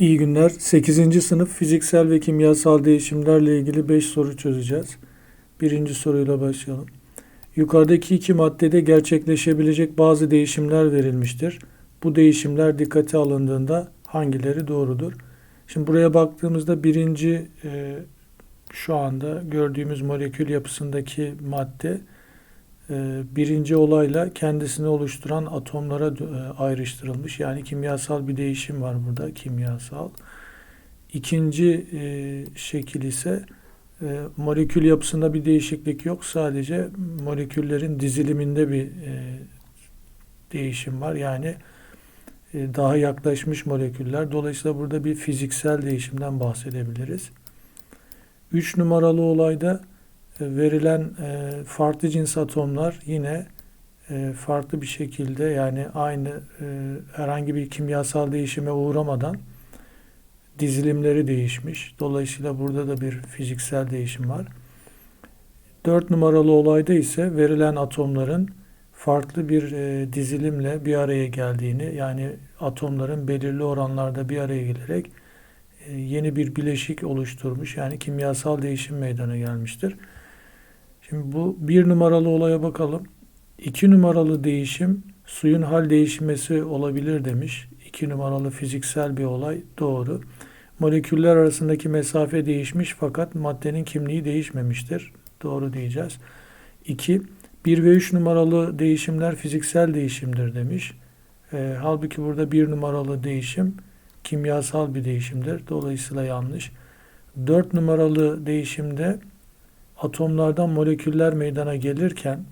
İyi günler. 8. sınıf fiziksel ve kimyasal değişimlerle ilgili 5 soru çözeceğiz. Birinci soruyla başlayalım. Yukarıdaki iki maddede gerçekleşebilecek bazı değişimler verilmiştir. Bu değişimler dikkate alındığında hangileri doğrudur? Şimdi buraya baktığımızda birinci e, şu anda gördüğümüz molekül yapısındaki madde birinci olayla kendisini oluşturan atomlara e, ayrıştırılmış. Yani kimyasal bir değişim var burada, kimyasal. İkinci e, şekil ise molekül yapısında bir değişiklik yok. Sadece moleküllerin diziliminde bir değişim var. Yani daha yaklaşmış moleküller. Dolayısıyla burada bir fiziksel değişimden bahsedebiliriz. Üç numaralı olayda verilen e, farklı cins atomlar yine e, farklı bir şekilde yani aynı e, herhangi bir kimyasal değişime uğramadan dizilimleri değişmiş. Dolayısıyla burada da bir fiziksel değişim var. Dört numaralı olayda ise verilen atomların farklı bir e, dizilimle bir araya geldiğini yani atomların belirli oranlarda bir araya gelerek e, yeni bir bileşik oluşturmuş yani kimyasal değişim meydana gelmiştir. Şimdi bu bir numaralı olaya bakalım. İki numaralı değişim suyun hal değişmesi olabilir demiş. İki numaralı fiziksel bir olay doğru. Moleküller arasındaki mesafe değişmiş fakat maddenin kimliği değişmemiştir. Doğru diyeceğiz. 2. 1 ve 3 numaralı değişimler fiziksel değişimdir demiş. E, halbuki burada 1 numaralı değişim kimyasal bir değişimdir. Dolayısıyla yanlış. 4 numaralı değişimde atomlardan moleküller meydana gelirken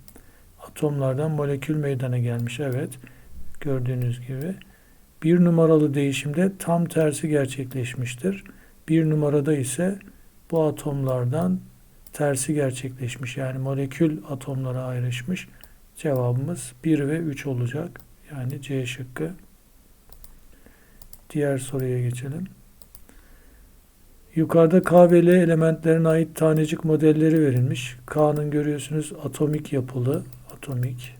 atomlardan molekül meydana gelmiş. Evet. Gördüğünüz gibi. Bir numaralı değişimde tam tersi gerçekleşmiştir. Bir numarada ise bu atomlardan tersi gerçekleşmiş. Yani molekül atomlara ayrışmış. Cevabımız 1 ve 3 olacak. Yani C şıkkı. Diğer soruya geçelim. Yukarıda K ve L elementlerine ait tanecik modelleri verilmiş. K'nın görüyorsunuz atomik yapılı, atomik.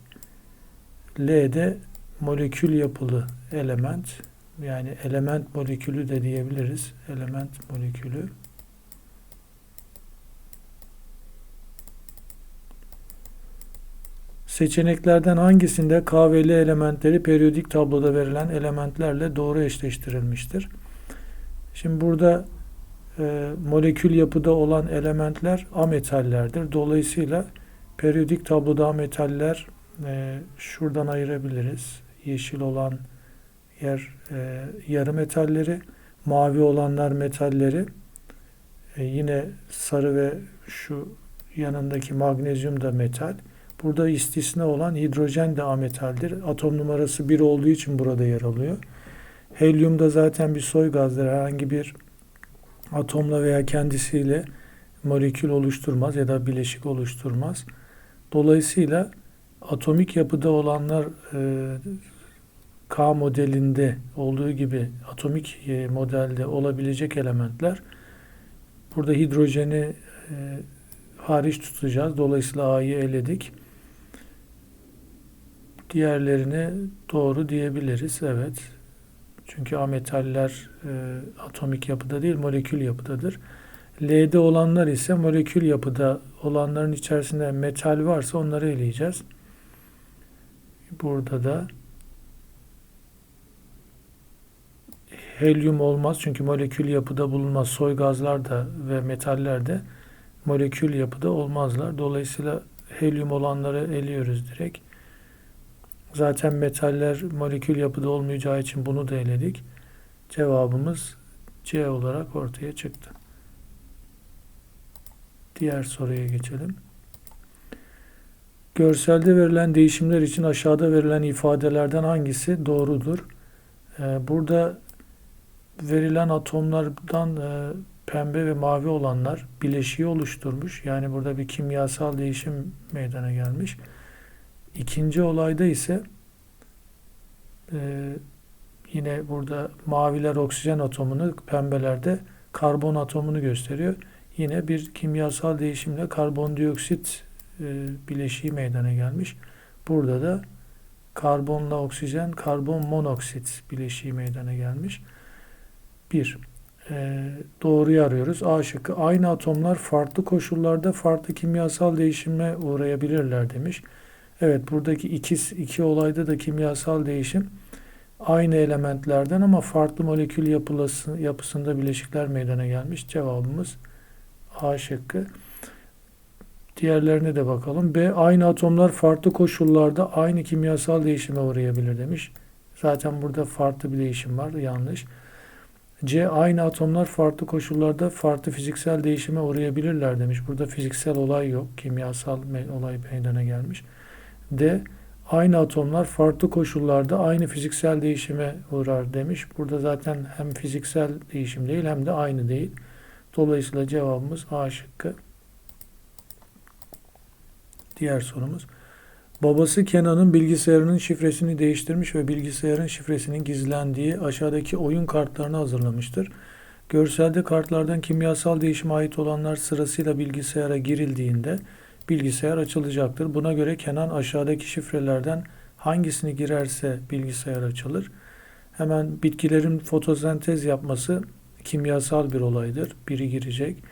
L'de molekül yapılı element. Yani element molekülü de diyebiliriz. Element molekülü. Seçeneklerden hangisinde K ve L elementleri periyodik tabloda verilen elementlerle doğru eşleştirilmiştir? Şimdi burada e, molekül yapıda olan elementler ametallerdir. Dolayısıyla periyodik tabloda ametaller e, şuradan ayırabiliriz. Yeşil olan yer e, yarı metalleri, mavi olanlar metalleri, e, yine sarı ve şu yanındaki magnezyum da metal. Burada istisna olan hidrojen de ametaldir. Atom numarası 1 olduğu için burada yer alıyor. Helyum da zaten bir soy gazdır. Herhangi bir atomla veya kendisiyle molekül oluşturmaz ya da bileşik oluşturmaz. Dolayısıyla atomik yapıda olanlar e, K modelinde olduğu gibi atomik e, modelde olabilecek elementler burada hidrojeni e, hariç tutacağız. Dolayısıyla A'yı eledik. Diğerlerini doğru diyebiliriz. Evet. Çünkü ametaller e, atomik yapıda değil, molekül yapıdadır. L'de olanlar ise molekül yapıda olanların içerisinde metal varsa onları eleyeceğiz. Burada da helyum olmaz çünkü molekül yapıda bulunmaz. Soy gazlar da ve metaller de molekül yapıda olmazlar. Dolayısıyla helyum olanları eliyoruz direkt. Zaten metaller molekül yapıda olmayacağı için bunu da eledik. Cevabımız C olarak ortaya çıktı. Diğer soruya geçelim. Görselde verilen değişimler için aşağıda verilen ifadelerden hangisi doğrudur? Ee, burada verilen atomlardan e, pembe ve mavi olanlar bileşiği oluşturmuş. Yani burada bir kimyasal değişim meydana gelmiş. İkinci olayda ise e, yine burada maviler oksijen atomunu, pembelerde karbon atomunu gösteriyor. Yine bir kimyasal değişimle karbondioksit e, bileşiği meydana gelmiş. Burada da karbonla oksijen, karbon monoksit bileşiği meydana gelmiş. 1. Ee, doğruyu arıyoruz. A şıkkı. Aynı atomlar farklı koşullarda farklı kimyasal değişime uğrayabilirler demiş. Evet buradaki iki, iki olayda da kimyasal değişim aynı elementlerden ama farklı molekül yapılası, yapısında bileşikler meydana gelmiş. Cevabımız A şıkkı. Diğerlerine de bakalım. B. Aynı atomlar farklı koşullarda aynı kimyasal değişime uğrayabilir demiş. Zaten burada farklı bir değişim var. Yanlış. C. Aynı atomlar farklı koşullarda farklı fiziksel değişime uğrayabilirler demiş. Burada fiziksel olay yok. Kimyasal olay meydana gelmiş. D. Aynı atomlar farklı koşullarda aynı fiziksel değişime uğrar demiş. Burada zaten hem fiziksel değişim değil hem de aynı değil. Dolayısıyla cevabımız A şıkkı. Diğer sorumuz. Babası Kenan'ın bilgisayarının şifresini değiştirmiş ve bilgisayarın şifresinin gizlendiği aşağıdaki oyun kartlarını hazırlamıştır. Görselde kartlardan kimyasal değişime ait olanlar sırasıyla bilgisayara girildiğinde bilgisayar açılacaktır. Buna göre Kenan aşağıdaki şifrelerden hangisini girerse bilgisayar açılır. Hemen bitkilerin fotosentez yapması kimyasal bir olaydır. Biri girecek.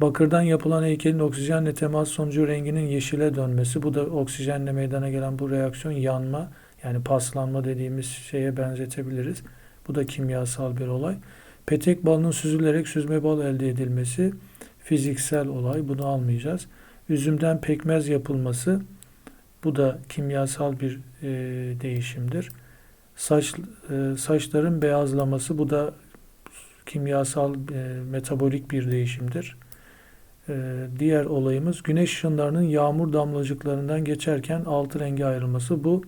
Bakırdan yapılan heykelin oksijenle temas sonucu renginin yeşile dönmesi. Bu da oksijenle meydana gelen bu reaksiyon yanma yani paslanma dediğimiz şeye benzetebiliriz. Bu da kimyasal bir olay. Petek balının süzülerek süzme bal elde edilmesi fiziksel olay. Bunu almayacağız. Üzümden pekmez yapılması bu da kimyasal bir e, değişimdir. Saç e, saçların beyazlaması bu da kimyasal e, metabolik bir değişimdir. E, diğer olayımız güneş ışınlarının yağmur damlacıklarından geçerken altı renge ayrılması. Bu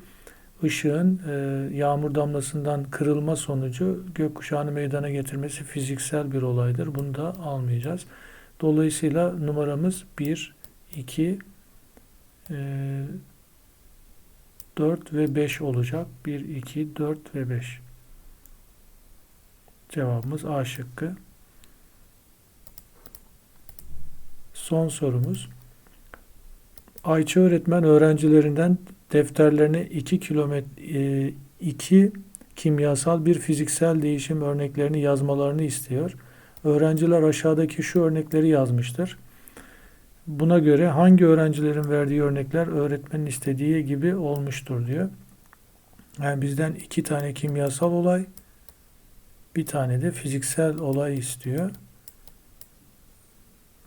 ışığın e, yağmur damlasından kırılma sonucu gökkuşağını meydana getirmesi fiziksel bir olaydır. Bunu da almayacağız. Dolayısıyla numaramız 1, 2, e, 4 ve 5 olacak. 1, 2, 4 ve 5. Cevabımız A şıkkı. Son sorumuz. Ayça öğretmen öğrencilerinden defterlerine 2 kilometre 2 kimyasal bir fiziksel değişim örneklerini yazmalarını istiyor. Öğrenciler aşağıdaki şu örnekleri yazmıştır. Buna göre hangi öğrencilerin verdiği örnekler öğretmenin istediği gibi olmuştur diyor. Yani bizden iki tane kimyasal olay, bir tane de fiziksel olay istiyor.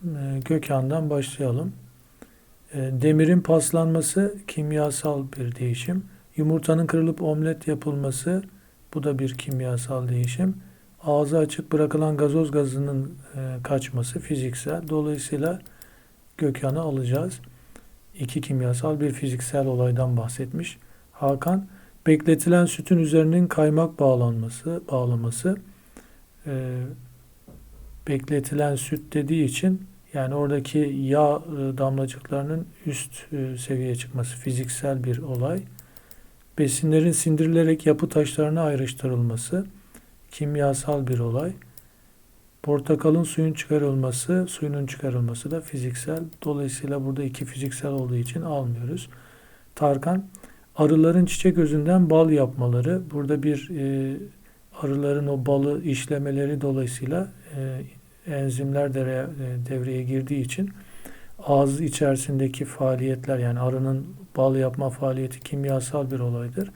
Ee, Gökhan'dan başlayalım. Ee, Demirin paslanması kimyasal bir değişim. Yumurtanın kırılıp omlet yapılması bu da bir kimyasal değişim. Ağzı açık bırakılan gazoz gazının e, kaçması fiziksel. Dolayısıyla Gökhan'ı alacağız. İki kimyasal bir fiziksel olaydan bahsetmiş. Hakan bekletilen sütün üzerinin kaymak bağlanması, bağlaması e, bekletilen süt dediği için yani oradaki yağ e, damlacıklarının üst e, seviyeye çıkması fiziksel bir olay. Besinlerin sindirilerek yapı taşlarına ayrıştırılması kimyasal bir olay. Portakalın suyun çıkarılması, suyunun çıkarılması da fiziksel. Dolayısıyla burada iki fiziksel olduğu için almıyoruz. Tarkan, arıların çiçek özünden bal yapmaları. Burada bir e, arıların o balı işlemeleri dolayısıyla e, enzimler de e, devreye girdiği için ağız içerisindeki faaliyetler yani arının bal yapma faaliyeti kimyasal bir olaydır.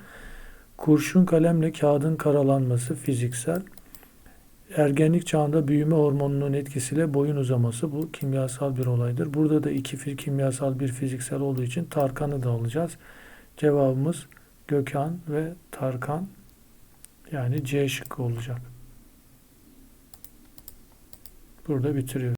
Kurşun kalemle kağıdın karalanması fiziksel. Ergenlik çağında büyüme hormonunun etkisiyle boyun uzaması bu kimyasal bir olaydır. Burada da iki kimyasal bir fiziksel olduğu için Tarkan'ı da alacağız. Cevabımız Gökhan ve Tarkan yani C şıkkı olacak. Burada bitiriyoruz.